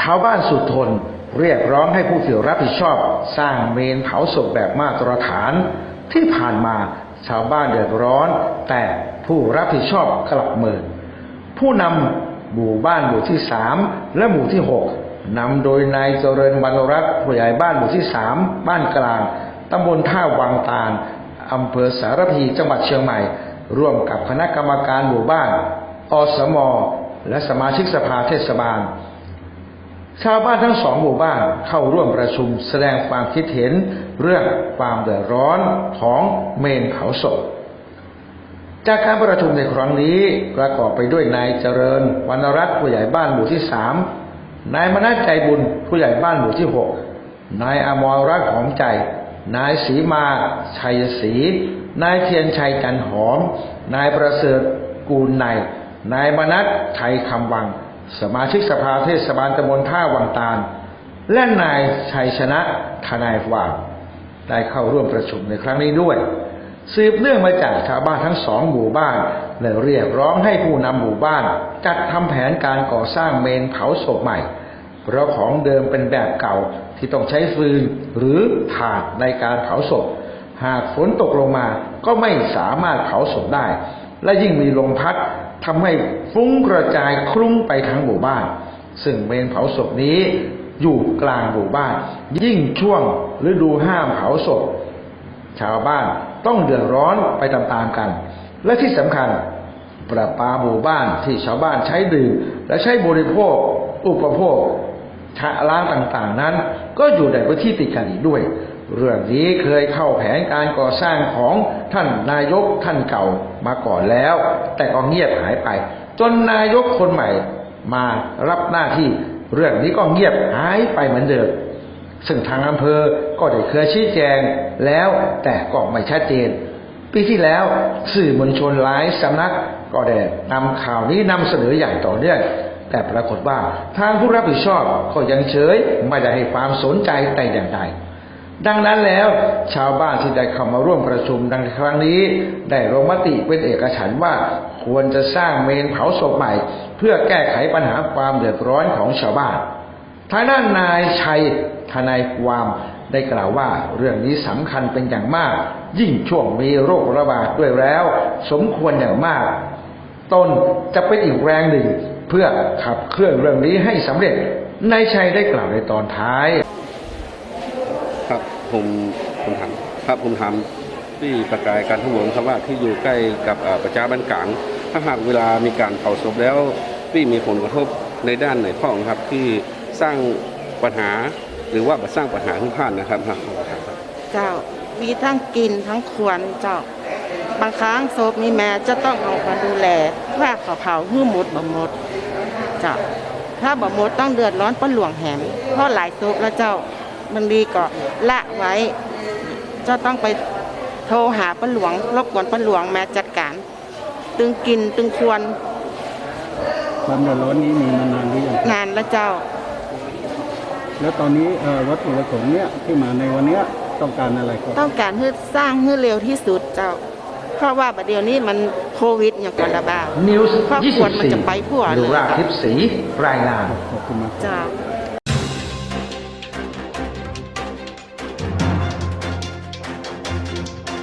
ชาวบ้านสุดทนเรียกร้องให้ผู้ที่รับผิดชอบ สร้างเมนเผาศพแบบมาตรฐาน ที่ผ่านมาชาวบ้านเดือดร้อน แต่ผู้รับผิดชอบกลับเมินผู้นำหมู่บ้านหมู่ที่สามและหมู่ที่หกนำโดยนายเจริญวรรณรัตน์ผู้ใหญ่บ้านหมู่ที่สามบ้านกลางตำบลท่าวังตาลอำเภอสารพีจังหวัดเชียงใหม่ ร่วมกับคณะกรรมการหมู่บ้าน อสม และสมาชิกสภาเทศบาล ชาวบ้านทั้งสองหมู่บ้านเข้าร่วมประชุมแสดงความคิดเห็นเรื่องความเดือดร้อนของเมนเผาศพ จากการประชุมในครั้งนี้ประกอบไปด้วยนายเจริญวรรณรัตน์ผู้ใหญ่บ้านหมู่ที่สามนายมนัสใจบุญผู้ใหญ่บ้านหมู่ที่หกนายอมรรัตน์หอมใจ นายศรีมาชัยศรีนายเทียนชัยจันหอม นายประเสริฐกูลในยนายมนัสไทยคำวัง สมาชิกสภาเทศบาลตำบลท่าวังตาล และนายชัยชนะทนายความได้เข้าร่วมประชุมในครั้งนี้ด้วย สืบเนื่องมาจากชาวบ้านทั้งสองหมู่บ้านและเรียกร้องให้ผู้นำหมู่บ้าน จัดทำแผนการก่อสร้างเมนเผาศพใหม่ เพราะของเดิมเป็นแบบเก่าที่ต้องใช้ฟืนหรือถ่านในการเผาศพ หากฝนตกลงมาก็ไม่สามารถเผาศพได้ และยิ่งมีลมพัดทำให้ฟุ้งกระจายคลุ้งไปทั้งหมู่บ้าน ซึ่งเมนเผาศพนี้อยู่กลางหมู่บ้าน ยิ่งช่วงฤดูห้ามเผาศพ ชาวบ้านต้องเดือดร้อนไปตามๆกัน และที่สำคัญประปาหมู่บ้านที่ชาวบ้านใช้ดื่มและใช้บริโภค อุปโภคชะล้างต่างๆนั้น ก็อยู่ในพื้นที่ติดกันอีกด้วย เรื่องนี้เคยเข้าแผนการก่อสร้างของท่านนายกท่านเก่ามาก่อนแล้ว แต่ก็เงียบหายไป จนนายกคนใหม่มารับหน้าที่ เรื่องนี้ก็เงียบหายไปเหมือนเดิมซึ่งทางอำเภอก็ได้เคยชี้แจงแล้วแต่ก็ไม่ชัดเจน ปีที่แล้วสื่อมวลชนหลายสำนักก็ได้นำข่าวนี้นำเสนออย่างต่อเนื่องแต่ปรากฏว่าทางผู้รับผิดชอบก็ยังเฉยไม่ได้ให้ความสนใจแต่อย่างใด ดังนั้นแล้ว ชาวบ้านที่ได้เข้ามาร่วมประชุมดังครั้งนี้ ได้ลงมติเป็นเอกฉันท์ว่าควรจะสร้างเมนเผาศพใหม่ เพื่อแก้ไขปัญหาความเดือดร้อนของชาวบ้านทางด้านนายชัยทนายความได้กล่าวว่าเรื่องนี้สำคัญเป็นอย่างมาก ยิ่งช่วงมีโรคระบาดด้วยแล้ว สมควรอย่างมากตนจะเป็นอีกแรงหนึ่ง เพื่อขับเคลื่อนเรื่องนี้ให้สำเร็จนายชัยได้กล่าวในตอนท้าย ผมผมถามครับผมถามที่ประกายการทั้งหมดครับว่าที่อยู่ใกล้กับประชาบ้านกลาง ถ้าหากเวลามีการเผาศพแล้วพี่มีผลกระทบในด้านไหนข้องครับที่สร้างปัญหาหรือว่าสร้างปัญหาขึ้นผ่านนะครับครับเจ้ามีทั้งกินทั้งควรเจ้าบางครั้งศพนี่แม่จะต้องลงมาดูแลว่าเขาเผาหื้อหมดบ่หมดเจ้าถ้าบ่หมดต้องเดือดร้อนป้าหลวงแหมเพราะหลายศพแล้วเจ้า บางทีก็ละไว้เจ้าต้องไปโทรหาป้าหลวงรบกวนป้าหลวงแม่จัดการ ตึงกินตึงควร ความเดือดร้อนนี้มีมานานหรือยังครับนานแล้วเจ้า แล้วตอนนี้เอ่อวัตถุประสงค์เนี้ยที่มาในวันเนี้ยต้องการอะไรครับต้องการให้สร้างให้เร็วที่สุดเจ้า เพราะว่าบัดเดี๋ยวนี้มันโควิดอย่างกันระบาด นิวส์ครอบครัวมันจะไปทั่วเลย ดูราทิพย์ศรีรายงาน ขอบคุณมาก เจ้า